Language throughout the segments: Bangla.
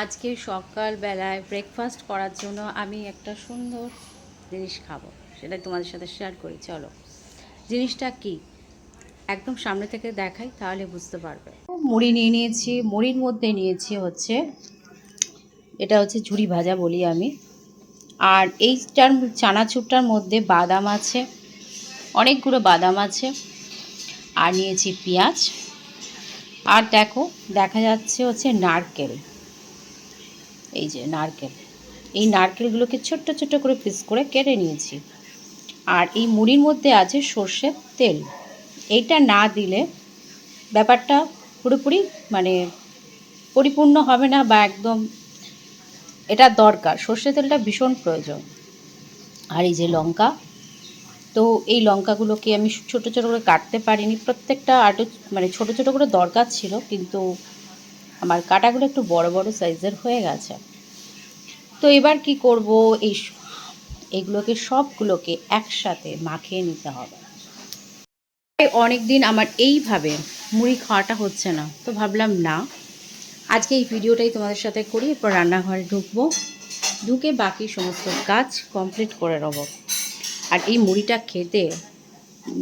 আজকে সকালবেলায় ব্রেকফাস্ট করার জন্য আমি একটা সুন্দর জিনিস খাব। সেটা তোমাদের সাথে শেয়ার করি, চলো। জিনিসটা কি? একদম সামনে থেকে দেখাই, তাহলে বুঝতে পারবে। মুড়ি নিয়ে নিয়েছি, মুড়ির মধ্যে নিয়েছি হচ্ছে, এটা হচ্ছে ঝুড়ি ভাজা বলি আমি। আর এইটার চানাচুরটার মধ্যে বাদাম আছে, অনেকগুলো বাদাম আছে, আর নিয়েছি পেঁয়াজ। আর দেখো, দেখা যাচ্ছে হচ্ছে নারকেল। এই যে নারকেল। এই নারকেলগুলোকে ছোট্ট ছোট্ট করে পিস করে কেটে নিয়েছি। আর এই মুড়ির মধ্যে আছে সর্ষের তেল। এইটা না দিলে ব্যাপারটা পুরোপুরি মানে পরিপূর্ণ হবে না বা একদম এটা দরকার। সর্ষে তেলটা ভীষণ প্রয়োজন। আর এই যে লঙ্কা, তো এই লঙ্কাগুলোকে আমি ছোট ছোট করে কাটতে পারিনি। প্রত্যেকটা আটু মানে ছোট ছোট করে দরকার ছিল, কিন্তু আমার কাটাগুলো একটু বড় বড় সাইজের হয়ে গেছে। তো এবার কি করব? এই এগুলোকে সবগুলোকে একসাথে মাখিয়ে নিতে হবে। অনেক দিন আমার এইভাবে মুড়ি খাওয়াটা হচ্ছে না, তো ভাবলাম না। আজকে এই ভিডিওটাই তোমাদের সাথে করি, এরপর রান্নাঘরে ঢুকবো, ঢুকে বাকি সমস্ত কাজ কমপ্লিট করে নেব। আর এই মুড়িটা খেতে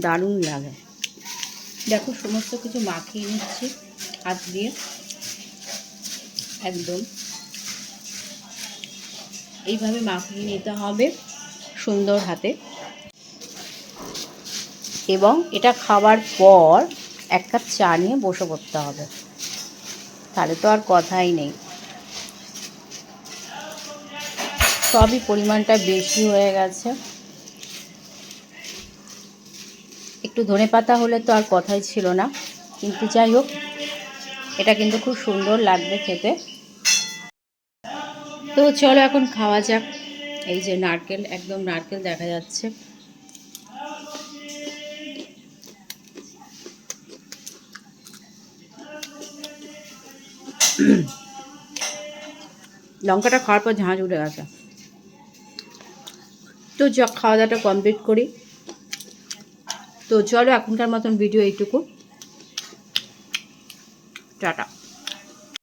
দারুণ লাগে। দেখো, সমস্ত কিছু মাখিয়ে নিচ্ছি হাত দিয়ে। একদম। এইভাবে মাখিয়ে নিতে হবে সুন্দর হাতে। এবং এটা খাওয়ার পর এক কাপ চা নিয়ে বসে পড়তে হবে। তাহলে তো আর কথাই নেই। সবই পরিমাণটা বেশি হয়ে গেছে। একটু ধনে পাতা হলে তো আর কথাই ছিল না। কিন্তু যাই হোক, এটা কিন্তু খুব সুন্দর লাগবে খেতে। তো চলো এখন খাওয়া যাক। এই যে নারকেল, একদম নারকেল দেখা যাচ্ছে। লঙ্কাটা খাওয়ার পর ঝাঁঝ উঠে গেছে। তো চ, খাওয়া দাওয়াটা কমপ্লিট করি। তো চলো এখনকার মতন ভিডিও এইটুকু। টাটা।